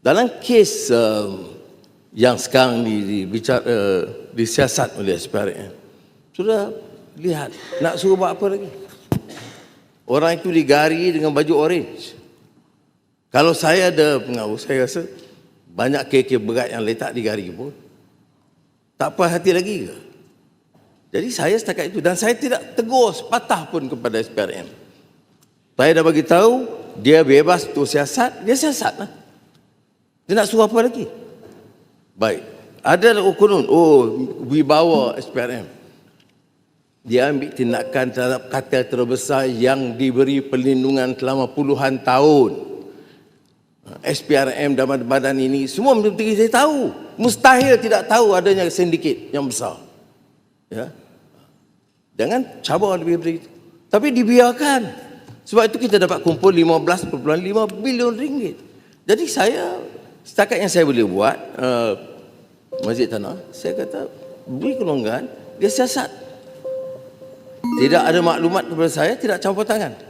Dalam kes um, yang sekarang di, di, bicara, uh, disiasat oleh SPRM, sudah lihat nak suruh buat apa lagi? Orang itu digari dengan baju orange. Kalau saya ada pengaruh, saya rasa banyak kek berat yang letak di gari pun. Tak puas hati lagi ke? Jadi saya setakat itu dan saya tidak tegur sepatah pun kepada SPRM. Saya dah bagi tahu dia bebas untuk siasat, dia siasat lah. Dia nak suruh apa lagi? Baik. Ada ukurun, oh wibawa SPRM. Dia ambil tindakan terhadap kartel terbesar yang diberi perlindungan selama puluhan tahun. SPRM dan badan ini semua menteri saya tahu. Mustahil tidak tahu adanya sindiket yang besar. Ya. Jangan cabar lebih dari itu. Tapi dibiarkan. Sebab itu kita dapat kumpul 15.5 bilion ringgit. Jadi saya setakat yang saya boleh buat uh, Masjid Tanah, saya kata beri kelonggaran, dia siasat. Tidak ada maklumat kepada saya, tidak campur tangan.